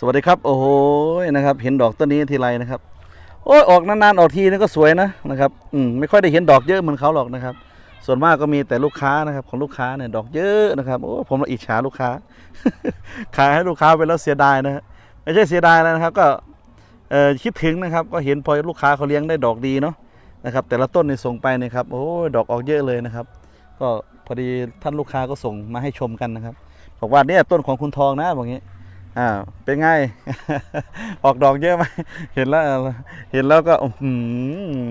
สวัสดีครับ โอ้โหนะครับ เห็นดอกต้นนี้ทีไรนะครับ โอ้ยออกนานๆออกทีนี่ก็สวยนะนะครับอืมไม่ค่อยได้เห็นดอกเยอะเหมือนเขาหรอกนะครับ ส่วนมากก็มีแต่ลูกค้านะครับ ของลูกค้าเนี่ยดอกเยอะนะครับโอ้ผมละอิจฉาลูกค้า ขายให้ลูกค้าไปแล้วเสียดายนะไม่ใช่เสียดายแล้วนะครับ ก็เอ่อคิดถึงนะครับ ก็เห็นพอลูกค้าเขาเลี้ยงได้ดอกดีเนาะนะครับ แต่ละต้นเนี่ยส่งไปเนี่ยครับโอ้ดอกออกเยอะเลยนะครับ ก็พอดีท่านลูกค้าก็ส่งมาให้ชมกันนะครับบอกว่าเนี่ยต้นของคุณทองนะบอกงี้ อ่าเป็นไง ออกดอกเยอะไหมเห็นแล้วเห็นแล้วก็อื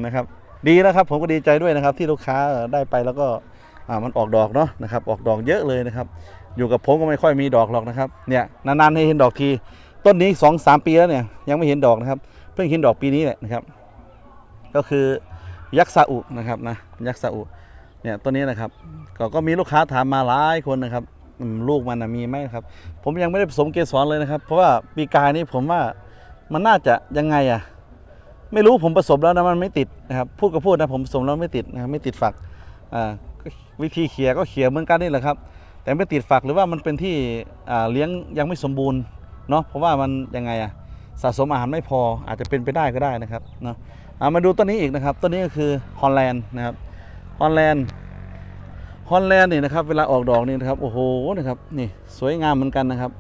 นะครับ ดีนะครับ ผมก็ดีใจด้วยนะครับ ที่ลูกค้าได้ไปแล้วก็อ่ามันออกดอกเนาะนะครับ ออกดอกเยอะเลยนะครับ อยู่กับผมก็ไม่ค่อยมีดอกหรอกนะครับ เนี่ยนานๆให้เห็นดอกทีต้นนี้สองสามปีแล้วเนี่ยยังไม่เห็นดอกนะครับ เพิ่งเห็นดอกปีนี้แหละนะครับ ก็คือยักษ์ซาอุนะครับนะยักษ์ซาอุเนี่ยต้นนี้นะครับ ก็ก็มีลูกค้าถามมาหลายคนนะครับ ลูกมันนะมีไหมครับ ผมยังไม่ได้ผสมเกสรเลยนะครับ เพราะว่าปีกายนี้ผมว่ามันน่าจะยังไงอะไม่รู้ผมผสมแล้วนะมันไม่ติดนะครับพูดก็พูดนะผมผสมแล้วไม่ติดนะครับไม่ติดฝักอ่าวิธีเขี่ยก็เขี่ยเหมือนกันนี่แหละครับ แต่ไม่ติดฝักหรือว่ามันเป็นที่เลี้ยงยังไม่สมบูรณ์เนาะเพราะว่ามันยังไงอะสะสมอาหารไม่พออาจจะเป็นไปได้ก็ได้นะครับเนาะมาดูต้นนี้อีกนะครับต้นนี้ก็คือฮอลแลนด์นะครับฮอลแลนด์ ฮอลแลนด์นี่นะครับเวลาออกดอกนี่นะครับโอ้โหนะครับนี่สวยงามเหมือนกันนะครับ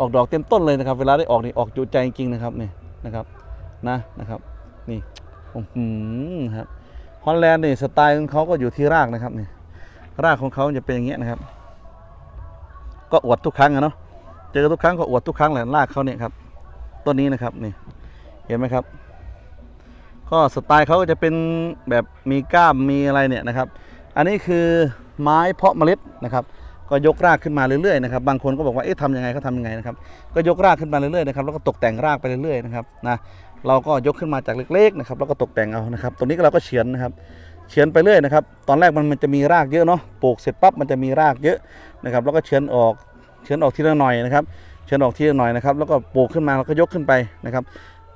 ออกดอกเต็มต้นเลยนะครับ เวลาได้ออกนี่ออกจุใจจริงๆนะครับนี่นะครับนะนะครับนี่อื้อหือครับฮอลแลนด์นี่สไตล์ของเขาก็อยู่ที่รากนะครับนี่รากของเขาจะเป็นอย่างเงี้ยนะครับ ก็อวดทุกครั้งอะเนาะเจอทุกครั้งก็อวดทุกครั้งแหละรากเขาเนี่ยครับต้นนี้นะครับนี่เห็นไหมครับ ก็สไตล์เขาก็จะเป็นแบบมีกล้ามมีอะไรเนี่ยนะครับ อันนี้คือ ไม้เพาะเมล็ดนะครับก็ยกรากขึ้นมาเรื่อยๆนะครับบางคนก็บอกว่าเอ๊ะทำยังไงเขาทำยังไงนะครับก็ยกรากขึ้นมาเรื่อยๆนะครับแล้วก็ตกแต่งรากไปเรื่อยๆนะครับนะเราก็ยกขึ้นมาจากเล็กๆนะครับแล้วก็ตกแต่งเอานะครับ ตรงนี้เราก็เฉือนนะครับเฉือนไปเรื่อยนะครับ ตอนแรกมันมันจะมีรากเยอะเนาะปลูกเสร็จปั๊บมันจะมีรากเยอะนะครับ แล้วก็เฉือนออกเฉือนออกทีละหน่อยนะครับเฉือนออกทีละหน่อยนะครับ แล้วก็ปลูกขึ้นมาแล้วก็ยกขึ้นไปนะครับ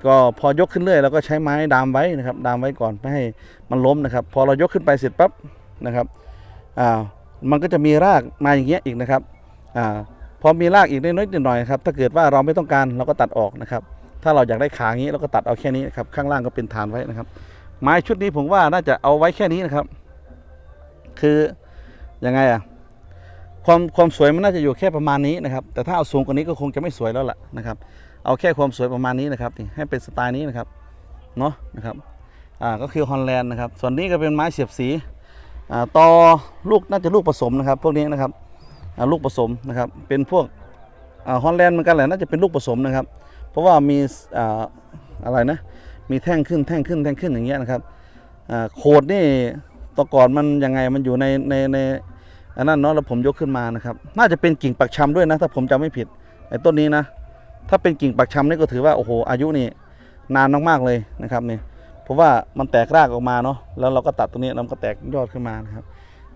ก็พอยกขึ้นเรื่อยเราก็ใช้ไม้ดามไว้นะครับ ดามไว้ก่อนไม่ให้มันล้มนะครับ พอเรายกขึ้นไปเสร็จปั๊บนะครับ มันก็จะมีรากมาอย่างเงี้ยอีกนะครับอพอมีรากอีกนิดๆหน่อยครับถ้าเกิดว่าเราไม่ต้องการเราก็ตัดออกนะครับ ถ้าเราอยากได้ขางี้เราก็ตัดเอาแค่นี้นะครับข้างล่างก็เป็นฐานไว้นะครับ ไม้ชุดนี้ผมว่าน่าจะเอาไว้แค่นี้นะครับ คือยังไงอะความความสวยมันน่าจะอยู่แค่ประมาณนี้นะครับ แต่ถ้าเอาสูงกว่านี้ก็คงจะไม่สวยแล้วล่ะนะครับ เอาแค่ความสวยประมาณนี้นะครับนี่ให้เป็นสไตล์นี้นะครับเนาะนะครับอ่าก็คือฮอลแลนด์นะครับ ส่วนนี้ก็เป็นไม้เสียบสี ต่อลูกน่าจะลูกผสมนะครับ พวกนี้นะครับลูกผสมนะครับ เป็นพวกฮอลแลนด์เหมือนกันแหละน่าจะเป็นลูกผสมนะครับ เพราะว่ามีอะไรนะมีแท่งขึ้นแท่งขึ้นแท่งขึ้นอย่างเงี้ยนะครับโคดนี่ตะก่อนมันยังไงมันอยู่ในในในอันนั้นเนาะแล้วผมยกขึ้นมานะครับ น่าจะเป็นกิ่งปักชำด้วยนะ ถ้าผมจำไม่ผิดไอ้ต้นนี้นะ ถ้าเป็นกิ่งปักชำนี่ก็ถือว่าโอ้โหอายุนี่นานมากๆเลยนะครับนี่ เพราะว่ามันแตกรากออกมาเนาะแล้วเราก็ตัดตรงนี้แล้วก็แตกยอดขึ้นมานะครับ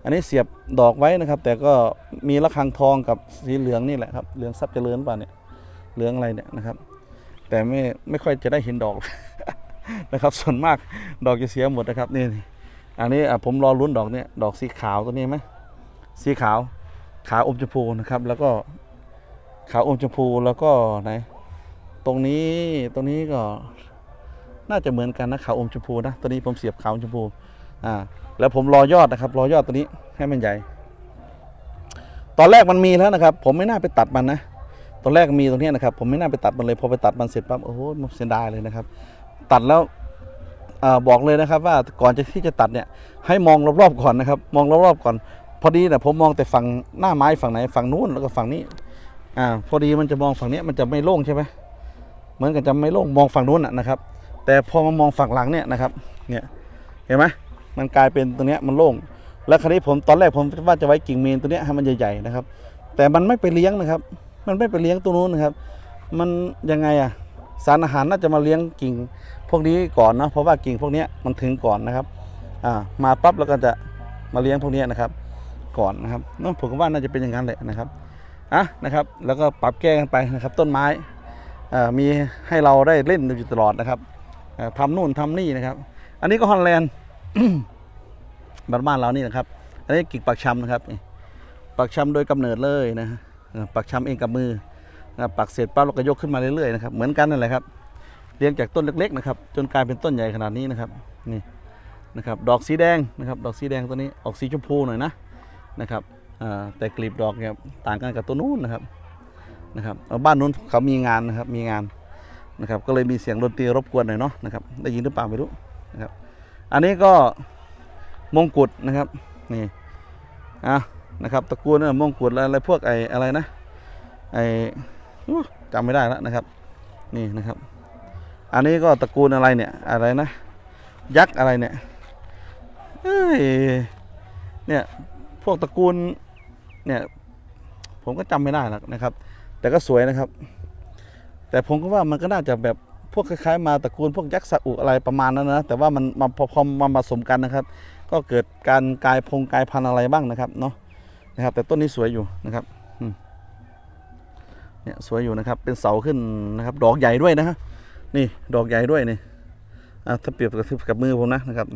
อันนี้เสียบดอกไว้นะครับ แต่ก็มีระฆังทองกับสีเหลืองนี่แหละครับเหลืองซับเจริญป่ะเนี่ยเหลืองอะไรเนี่ยนะครับ แต่ไม่ไม่ค่อยจะได้เห็นดอกนะครับ ส่วนมากดอกจะเสียหมดนะครับนี่นี่อันนี้ผมรอลุ้นดอกเนี่ยดอกสีขาวตัวนี้ไหมสีขาวขาวอมชมพูนะครับ แล้วก็ขาวอมชมพูแล้วก็ไหนตรงนี้ตรงนี้ก็ น่าจะเหมือนกันนะขาวอมชมพูนะตัวนี้ผมเสียบขาวอมชมพูอ่าแล้วผมรอยอดนะครับ รอยอดตัวนี้ให้มันใหญ่ ตอนแรกมันมีแล้วนะครับ ผมไม่น่าไปตัดมันนะตอนแรกมีตรงนี้นะครับผมไม่น่าไปตัดมันเลยพอไปตัดมันเสร็จปั๊บโอ้โหมันเสียดายเลยนะครับ ตัดแล้วอ่าบอกเลยนะครับ ว่าก่อนจะที่จะตัดเนี่ย ให้มองรอบๆก่อนนะครับ มองรอบๆก่อน พอดีนะผมมองแต่ฝั่งหน้าไม้ฝั่งไหนฝั่งนู้นแล้วก็ฝั่งนี้อ่าพอดีมันจะมองฝั่งเนี้ยมันจะไม่โล่งใช่ไหมเหมือนกับจะไม่โล่งมองฝั่งนู้นนะนะครับ แต่พอมามองฝั่งหลังเนี่ยนะครับเนี่ยเห็นไหมมันกลายเป็นตรงเนี้ยมันโล่งแล้วคราวนี้ผมตอนแรกผมว่าจะไว้กิ่งเมนตัวเนี้ยให้มันใหญ่ๆนะครับ แต่มันไม่ไปเลี้ยงนะครับ มันไม่ไปเลี้ยงตรงนู้นนะครับ มันยังไงอะสารอาหารน่าจะมาเลี้ยงกิ่งพวกนี้ก่อนเนะเพราะว่ากิ่งพวกเนี้ยมันถึงก่อนนะครับอ่ามาปั๊บแล้วก็จะมาเลี้ยงพวกนี้นะครับ ก่อนนะครับเนอะผมก็ว่าน่าจะเป็นอย่างนั้นแหละนะครับอะนะครับ แล้วก็ปรับแก้กันไปนะครับ ต้นไม้อ่ามีให้เราได้เล่นอยู่ตลอดนะครับ ทำนู่นทำนี่นะครับ อันนี้ก็ฮอลแลนด์บ้านบ้านเรานี่นะครับ อันนี้กิ่งปักชำนะครับ ปักชำโดยกำเนิดเลยนะปักชำเองกับมือปักเสร็จปั๊บเราก็ยกขึ้นมาเรื่อยๆนะครับ เหมือนกันนั่นแหละครับ เลี้ยงจากต้นเล็กๆนะครับ จนกลายเป็นต้นใหญ่ขนาดนี้นะครับ นี่นะครับ ดอกสีแดงนะครับ ดอกสีแดงตัวนี้ออกสีชมพูหน่อยนะนะครับแต่กลีบดอกเนี่ยต่างกันกับตัวนู้นนะครับนะครับบ้านนู้นเขามีงานนะครับ มีงาน นะครับก็เลยมีเสียงดนตรีรบกวนหน่อยเนาะนะครับได้ยินหรือเปล่าไม่รู้นะครับอันนี้ก็มงกุฎนะครับนี่อะนะครับตระกูลนั่นนะมงกุฎอะไรอะไรพวกไอ้อะไรนะไอ้จำไม่ได้แล้วนะครับนี่นะครับ อันนี้ก็ตระกูลอะไรเนี่ยอะไรนะ ยักษ์อะไรเนี่ยเอ้ยเนี่ยพวกตระกูลเนี่ยผมก็จำไม่ได้แล้วนะครับ แต่ก็สวยนะครับ แต่ผมก็ว่ามันก็น่าจะแบบพวกคล้ายๆมาตระกูลพวกยักษ์สะอุอะไรประมาณนั้นนะ แต่ว่ามันมาพอมาผสมกันนะครับ ก็เกิดการกลายพงกลายพันธุ์อะไรบ้างนะครับเนาะนะครับ แต่ต้นนี้สวยอยู่นะครับเนี่ยสวยอยู่นะครับเป็นเสาขึ้นนะครับ ดอกใหญ่ด้วยนะฮะนี่ดอกใหญ่ด้วยนี่อะถ้าเปรียบกับกับมือผมนะนะครับ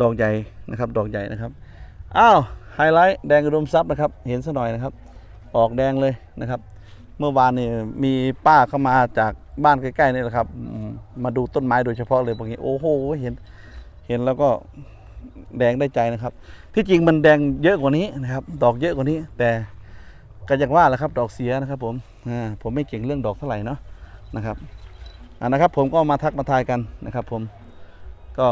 ดอกใหญ่นะครับ ดอกใหญ่นะครับอ้าวไฮไลท์แดงอุดมทรัพย์นะครับ เห็นซะหน่อยนะครับ ออกแดงเลยนะครับ เมื่อวานนี่มีป้าเข้ามาจากบ้านใกล้ๆนี่แหละครับมาดูต้นไม้โดยเฉพาะเลยบางทีโอ้โหเห็น เห็นแล้วก็แดงได้ใจนะครับ ที่จริงมันแดงเยอะกว่านี้นะครับ ดอกเยอะกว่านี้ แต่ก็อย่างว่าแหละครับ ดอกเสียนะครับ ผมอ่าผมไม่เก่งเรื่องดอกเท่าไหร่เนาะนะครับอ่านะครับ ผมก็มาทักมาทายกันนะครับ ผมก็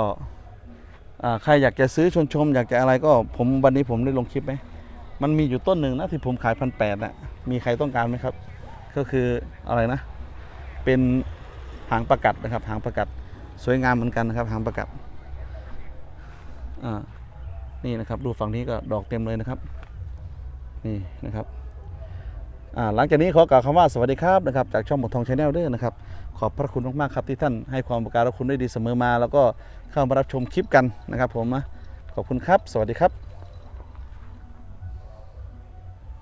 อ่าใครอยากจะซื้อชวนชม อยากจะอะไรก็ผมวันนี้ผมได้ลงคลิปไหมมันมีอยู่ต้นหนึ่งนะที่ผมขายพันแปดนะมีใครต้องการไหมครับ ก็คืออะไรนะ เป็นหางประกัดนะครับหางประกัดสวยงามเหมือนกันนะครับหางประกัดอ่านี่นะครับดูฝั่งนี้ก็ดอกเต็มเลยนะครับ นี่นะครับอ่าหลังจากนี้ขอกล่าวคำว่าสวัสดีครับนะครับจากช่องหมดทองชาแนลเด้อนะครับขอบพระคุณมากๆครับที่ท่านให้ความอุปการะคุณได้ดีเสมอมา แล้วก็เข้ามารับชมคลิปกันนะครับ ผมนะขอบคุณครับ สวัสดีครับ